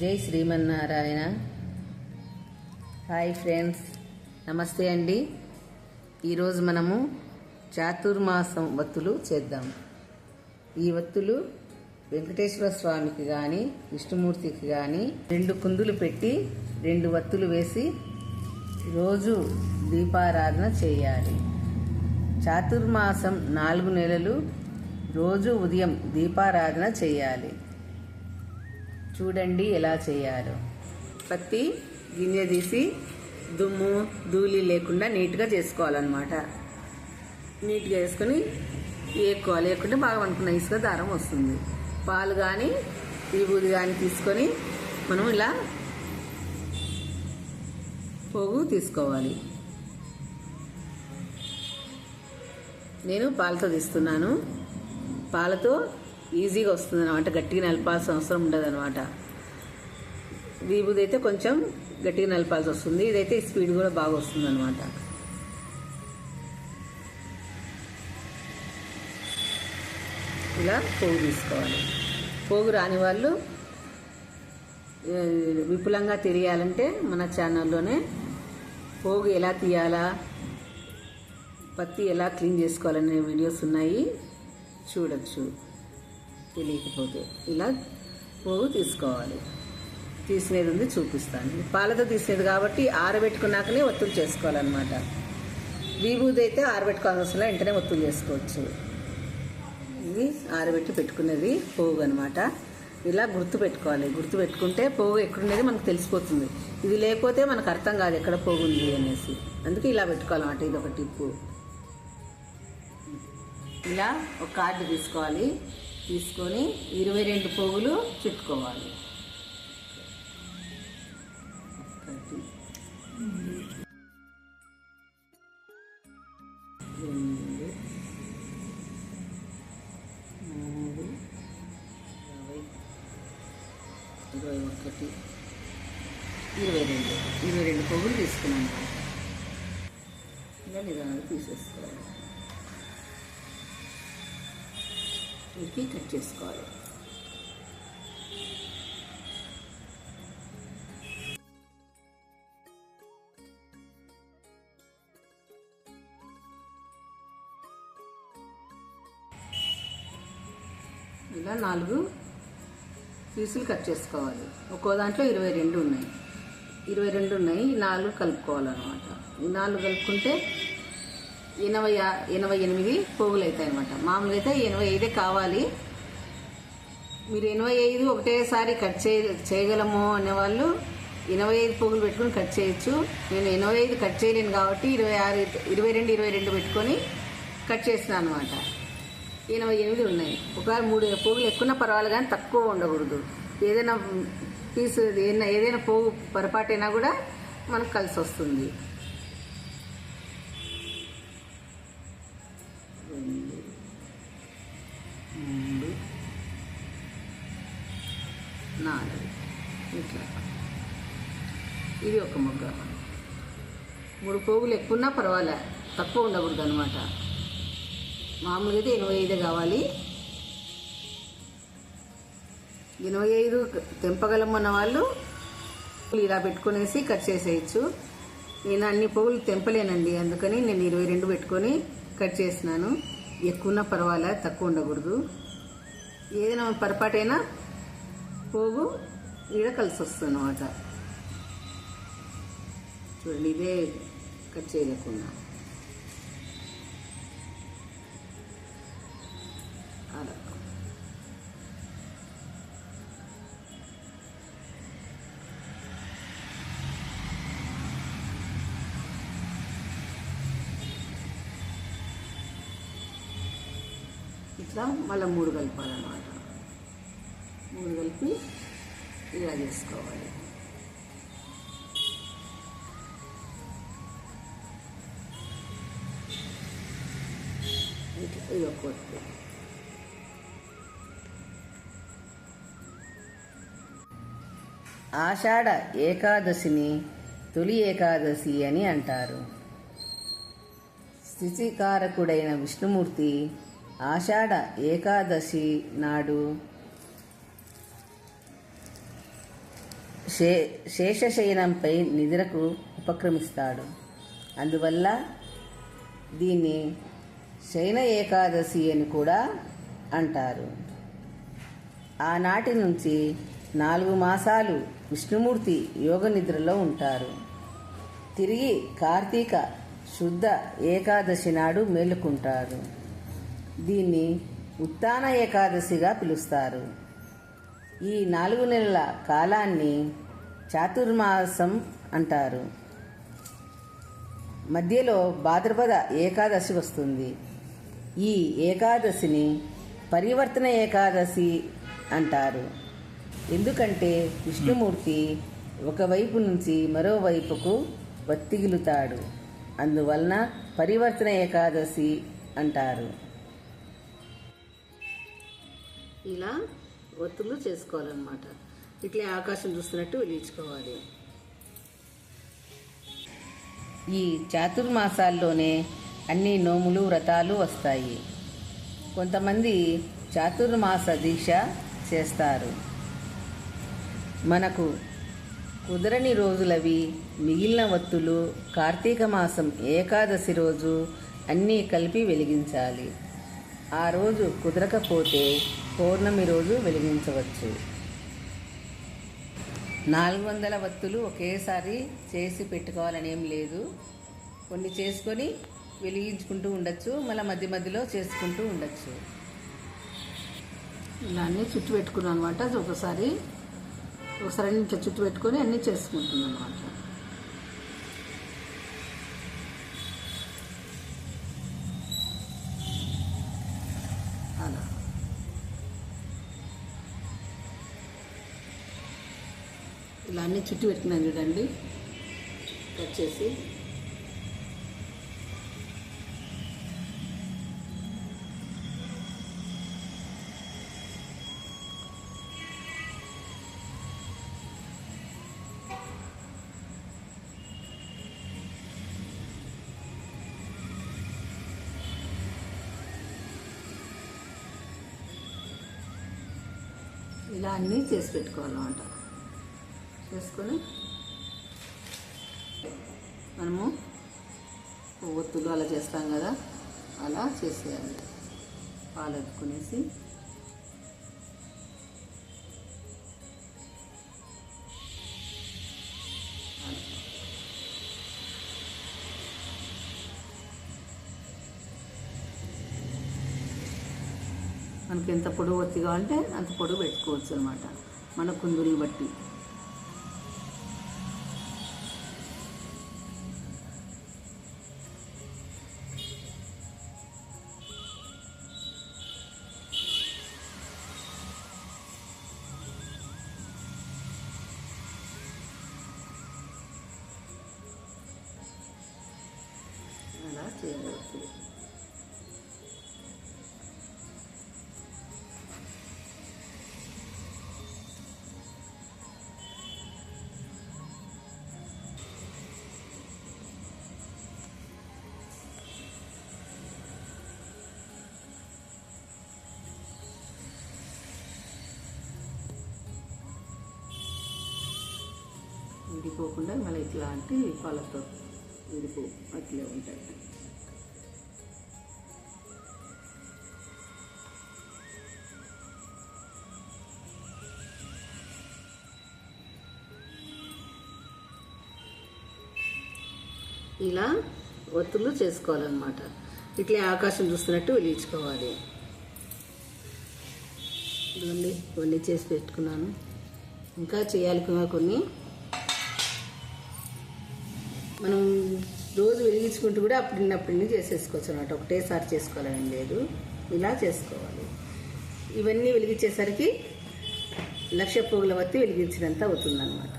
జై Srimannarayana. Hi friends. నమస్తే అండి. ఈరోజు మనము చాతుర్మాసం వత్తులు చేద్దాం. ఈ వత్తులు వెంకటేశ్వర స్వామికి కానీ విష్ణుమూర్తికి కానీ రెండు కుందులు పెట్టి రెండు వత్తులు వేసి రోజు దీపారాధన చేయాలి. చాతుర్మాసం నాలుగు నెలలు రోజు ఉదయం దీపారాధన చేయాలి. చూడండి ఎలా చేయాలో. పత్తి గింజ తీసి దుమ్ము ధూళి లేకుండా నీట్గా చేసుకోవాలన్నమాట. నీట్గా వేసుకొని వేసుకోవాలి లేకుంటే బాగా వండుకున్న ఇసుక దారం వస్తుంది. పాలు కానీ విభూది కానీ తీసుకొని మనం ఇలా పోగు తీసుకోవాలి. నేను పాలతో తీస్తున్నాను. పాలతో ఈజీగా వస్తుంది అనమాట గట్టిగా నలపాల్సిన అవసరం ఉండదు అనమాట వీబుది కొంచెం గట్టిగా నలపాల్సి వస్తుంది. ఇదైతే స్పీడ్ కూడా బాగా వస్తుంది అనమాట ఇలా పోగు తీసుకోవాలి. పోగు రాని వాళ్ళు విపులంగా తెలియాలంటే మన ఛానల్లోనే పోగు ఎలా తీయాలా పత్తి ఎలా క్లీన్ చేసుకోవాలనే వీడియోస్ ఉన్నాయి. చూడొచ్చు. తెలియకపోతే ఇలా పోగు తీసుకోవాలి. తీసినది ఉంది చూపిస్తాను. పాలతో తీసినది కాబట్టి ఆరబెట్టుకున్నాకనే ఒత్తులు చేసుకోవాలన్నమాట. విభూది అయితే ఆరబెట్టుకోవాల్సిన అవసరం వెంటనే ఒత్తులు చేసుకోవచ్చు. ఇది ఆరబెట్టి పెట్టుకునేది పోగు అనమాట ఇలా గుర్తు పెట్టుకోవాలి గుర్తు పెట్టుకుంటే పోగు ఎక్కడుండేది మనకు తెలిసిపోతుంది. ఇది లేకపోతే మనకు అర్థం కాదు ఎక్కడ పోగు ఉంది అనేసి. అందుకే ఇలా పెట్టుకోవాలన్నమాట ఇది ఒక టిప్పు. ఇలా ఒక కార్డు తీసుకోవాలి. తీసుకొని ఇరవై రెండు పోగులు చుట్టుకోవాలి. రెండు మూడు ఇరవై ఇరవై ఒకటి ఇరవై రెండు. ఇరవై రెండు పువ్వులు తీసుకున్నాను. ఇలా నిదానాలు తీసేసుకోవాలి. వీటికి కట్ చేసుకోవాలి. ఇలా నాలుగు పీసులు కట్ చేసుకోవాలి. ఒక్కో దాంట్లో ఇరవై రెండు ఉన్నాయి. ఇరవై రెండు ఉన్నాయి. ఈ నాలుగు కలుపుకోవాలన్నమాట. ఈ నాలుగు కలుపుకుంటే ఎనభై ఎనభై ఎనిమిది పోగులు అవుతాయి అనమాట మామూలుగా అయితే ఎనభై ఐదే కావాలి. మీరు ఎనభై ఐదు ఒకటేసారి కట్ చేయ చేయగలము అనేవాళ్ళు ఎనభై ఐదు పోగులు పెట్టుకొని కట్ చేయొచ్చు. నేను ఎనభై ఐదు కట్ చేయలేను కాబట్టి ఇరవై ఆరు ఇరవై రెండు ఇరవై రెండు పెట్టుకొని కట్ చేసిన అనమాట ఎనభై ఎనిమిది ఉన్నాయి. ఒకవేళ మూడు పోగులు ఎక్కువ పర్వాలేదు కానీ తక్కువ ఉండకూడదు. ఏదైనా పీస్ ఏదైనా ఏదైనా పోగు పొరపాటైనా కూడా మనకు కలిసి వస్తుంది రెండు మూడు నాలుగు ఇట్లా ఇది ఒక మొగ్గ మూడు పోగులు ఎక్కువన్నా పర్వాలే. తక్కువ ఉండకూడదు అనమాట మామూలుగా అయితే ఎనభై ఐదే కావాలి. ఎనభై ఐదు తెంపగలమన్న వాళ్ళు ఇలా పెట్టుకునేసి కట్ చేసేయచ్చు. నేను అన్ని పోగులు తెంపలేనండి. అందుకని నేను ఇరవై రెండు పెట్టుకొని కట్ చేసినాను. ఎక్కువన్నా పర్వాలే తక్కువ ఉండకూడదు. ఏదైనా పొరపాటైనా పోగు ఈడ కలిసి వస్తుంది అనమాట చూడండి ఇదే కట్ చేయలేకుండా అలా. ఇట్లా మళ్ళీ మూడు కలపాలన్నమాట. మూడు కలిపి ఇలా చేసుకోవాలి. ఇట్లా ఇది ఆషాఢ ఏకాదశిని తొలి ఏకాదశి అని అంటారు. స్థితికారకుడైన విష్ణుమూర్తి ఆషాఢ ఏకాదశి నాడు శే శేషశయనంపై నిద్రకు ఉపక్రమిస్తాడు. అందువల్ల దీన్ని శయన ఏకాదశి అని కూడా అంటారు. ఆనాటి నుంచి నాలుగు మాసాలు విష్ణుమూర్తి యోగ నిద్రలో ఉంటారు. తిరిగి కార్తీక శుద్ధ ఏకాదశి నాడు మేలుకుంటారు. దీన్ని ఉత్తాన ఏకాదశిగా పిలుస్తారు. ఈ నాలుగు నెలల కాలాన్ని చాతుర్మాసం అంటారు. మధ్యలో భాద్రపద ఏకాదశి వస్తుంది. ఈ ఏకాదశిని పరివర్తన ఏకాదశి అంటారు. ఎందుకంటే విష్ణుమూర్తి ఒకవైపు నుంచి మరోవైపుకు వత్తిగిలుతాడు. అందువలన పరివర్తన ఏకాదశి అంటారు. ఇలా ఒత్తులు చేసుకోవాలన్నమాట. ఇట్లే ఆకాశం చూస్తున్నట్టు వెలిగించుకోవాలి ఈ చాతుర్మాసాల్లోనే అన్ని నోములు వ్రతాలు వస్తాయి. కొంతమంది చాతుర్మాస దీక్ష చేస్తారు. మనకు కుదరని రోజులవి మిగిలిన వత్తులు కార్తీక మాసం ఏకాదశి రోజు అన్నీ కలిపి వెలిగించాలి. ఆ రోజు కుదరకపోతే పౌర్ణమి రోజు వెలిగించవచ్చు. నాలుగు వందల వత్తులు ఒకేసారి చేసి పెట్టుకోవాలనేం లేదు. కొన్ని చేసుకొని వెలిగించుకుంటూ ఉండొచ్చు మళ్ళీ మధ్య మధ్యలో చేసుకుంటూ ఉండొచ్చు. ఇలా అన్నీ చుట్టు పెట్టుకున్నాను అనమాట ఒకసారి ఒకసారి అన్ని ఇట్లా చుట్టు పెట్టుకొని అన్నీ చేసుకుంటున్నాను అనమాట అలా. ఇలా అన్ని చుట్టు పెట్టుకున్నాను చూడండి. కట్ చేసి. ఇలా అన్నీ చేసి పెట్టుకోవాలన్నమాట. చేసుకొని మనము ఒత్తులు అలా చేస్తాం కదా అలా చేసేయాలి. పాలు ఎత్తుకునేసి మనకి ఎంత పొడవు వచ్చి కావాలంటే అంత పొడవు పెట్టుకోవచ్చు అనమాట మన కుందుని బట్టి. అలా చేయవచ్చు. విడిపోకుండా మళ్ళీ ఇట్లాంటి పాలతో విడిపో అట్లే ఉంటాయి. ఇలా ఒత్తులు చేసుకోవాలన్నమాట. ఇట్లే ఆకాశం చూస్తున్నట్టు వెలిగించుకోవాలి. ఇవన్నీ ఇవన్నీ చేసి పెట్టుకున్నాను. ఇంకా చేయాలి కూడా కొన్ని మనం రోజు వెలిగించుకుంటూ కూడా అప్పుడిన్నప్పుడు చేసేసుకోవచ్చు అనమాట ఒకటేసారి చేసుకోవాలని లేదు. ఇలా చేసుకోవాలి. ఇవన్నీ వెలిగించేసరికి లక్ష పోగుల వత్తి వెలిగించినంత అవుతుందన్నమాట.